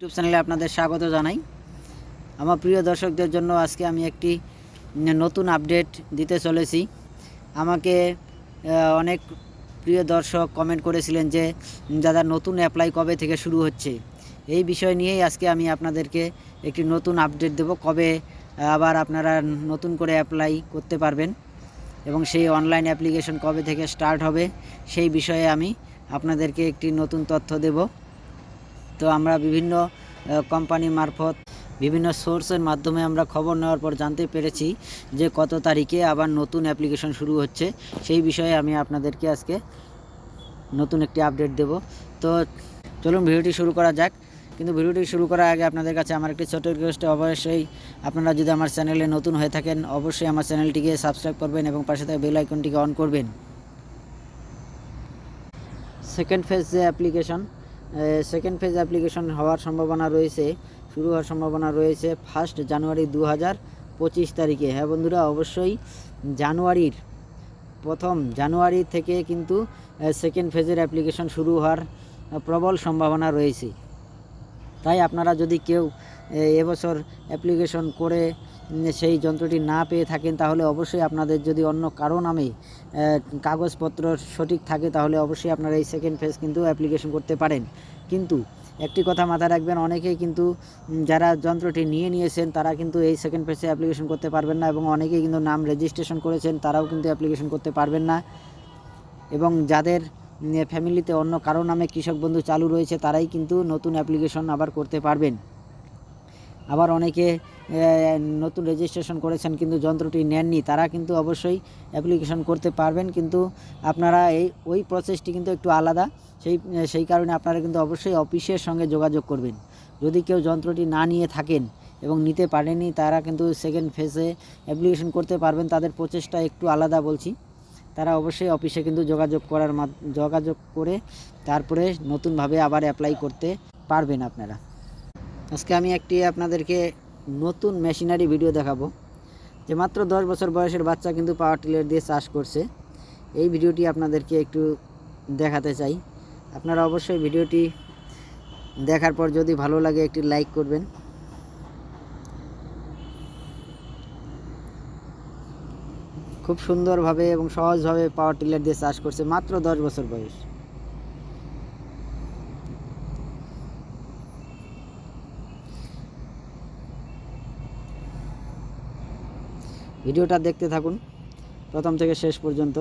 YouTube চ্যানেলে আপনাদের স্বাগত জানাই। আমার প্রিয় দর্শকদের জন্য আজকে আমি একটি নতুন আপডেট দিতে চলেছি। আমাকে অনেক প্রিয় দর্শক কমেন্ট করেছিলেন যে, দাদা, নতুন অ্যাপ্লাই কবে থেকে শুরু হচ্ছে? এই বিষয় নিয়েই আজকে আমি আপনাদেরকে একটি নতুন আপডেট দেব। কবে আবার আপনারা নতুন করে অ্যাপ্লাই করতে পারবেন এবং সেই অনলাইন অ্যাপ্লিকেশন কবে থেকে স্টার্ট হবে সেই বিষয়ে আমি আপনাদেরকে একটি নতুন তথ্য দেব। তো আমরা বিভিন্ন কোম্পানি মারফত বিভিন্ন সোর্সের মাধ্যমে আমরা খবর নেওয়ার পর জানতে পেরেছি যে কত তারিখে আবার নতুন অ্যাপ্লিকেশন শুরু হচ্ছে। সেই বিষয়ে আমি আপনাদেরকে আজকে নতুন একটি আপডেট দেব। তো চলুন ভিডিওটি শুরু করা যাক। কিন্তু ভিডিওটি শুরু করার আগে আপনাদের কাছে আমার একটি ছোট রিকোয়েস্ট অবশ্যই আপনারা যদি আমার চ্যানেলে নতুন হয়ে থাকেন, অবশ্যই আমার চ্যানেলটিকে সাবস্ক্রাইব করবেন এবং পাশে থাকা বেল আইকনটিকে অন করবেন। সেকেন্ড ফেজ যে অ্যাপ্লিকেশন সেকেন্ড ফেজ অ্যাপ্লিকেশন হওয়ার সম্ভাবনা রয়েছে, শুরু হওয়ার সম্ভাবনা রয়েছে ফার্স্ট জানুয়ারি দু হাজার পঁচিশ তারিখে। হ্যাঁ বন্ধুরা, অবশ্যই জানুয়ারির প্রথম জানুয়ারি থেকে কিন্তু সেকেন্ড ফেজের অ্যাপ্লিকেশন শুরু হওয়ার প্রবল সম্ভাবনা রয়েছে। তাই আপনারা যদি কেউ এবছর অ্যাপ্লিকেশন করে সেই যন্ত্রটি না পেয়ে থাকেন, তাহলে অবশ্যই আপনাদের যদি অন্য কারও নামে কাগজপত্র সঠিক থাকে, তাহলে অবশ্যই আপনারা এই সেকেন্ড ফেজ কিন্তু অ্যাপ্লিকেশন করতে পারেন। কিন্তু একটি কথা মাথায় রাখবেন, অনেকেই কিন্তু যারা যন্ত্রটি নিয়ে নিয়েছেন, তারা কিন্তু এই সেকেন্ড ফেজে অ্যাপ্লিকেশন করতে পারবেন না এবং অনেকেই কিন্তু নাম রেজিস্ট্রেশন করেছেন, তারাও কিন্তু অ্যাপ্লিকেশন করতে পারবেন না। এবং যাদের ফ্যামিলিতে অন্য কারও নামে কৃষক বন্ধু চালু রয়েছে, তারাই কিন্তু নতুন অ্যাপ্লিকেশন আবার করতে পারবেন। আবার অনেকে নতুন রেজিস্ট্রেশন করেছেন কিন্তু যন্ত্রটি নেননি, তারা কিন্তু অবশ্যই অ্যাপ্লিকেশন করতে পারবেন। কিন্তু আপনারা এই, ওই প্রসেসটি কিন্তু একটু আলাদা। সেই সেই কারণে আপনারা কিন্তু অবশ্যই অফিসের সঙ্গে যোগাযোগ করবেন। যদি কেউ যন্ত্রটি না নিয়ে থাকেন এবং নিতে পারেনি তারা কিন্তু সেকেন্ড ফেজে অ্যাপ্লিকেশন করতে পারবেন। তাদের প্রচেষ্টা একটু আলাদা বলছি। তারা অবশ্যই অফিসে কিন্তু যোগাযোগ করার যোগাযোগ করে তারপরে নতুনভাবে আবার অ্যাপ্লাই করতে পারবেন আপনারা। আজকে আমি একটি আপনাদেরকে নতুন মেশিনারি ভিডিও দেখাবো যে মাত্র দশ বছর বয়সের বাচ্চা কিন্তু পাওয়ার টিলার দিয়ে চাষ করছে। এই ভিডিওটি আপনাদেরকে একটু দেখাতে চাই। আপনারা অবশ্যই ভিডিওটি দেখার পর যদি ভালো লাগে একটি লাইক করবেন। খুব সুন্দরভাবে এবং সহজভাবে পাওয়ার টিলার দিয়ে চাষ করছে মাত্র দশ বছর বয়স। ভিডিওটা দেখতে থাকুন। প্রথম থেকে শেষ পর্যন্ত।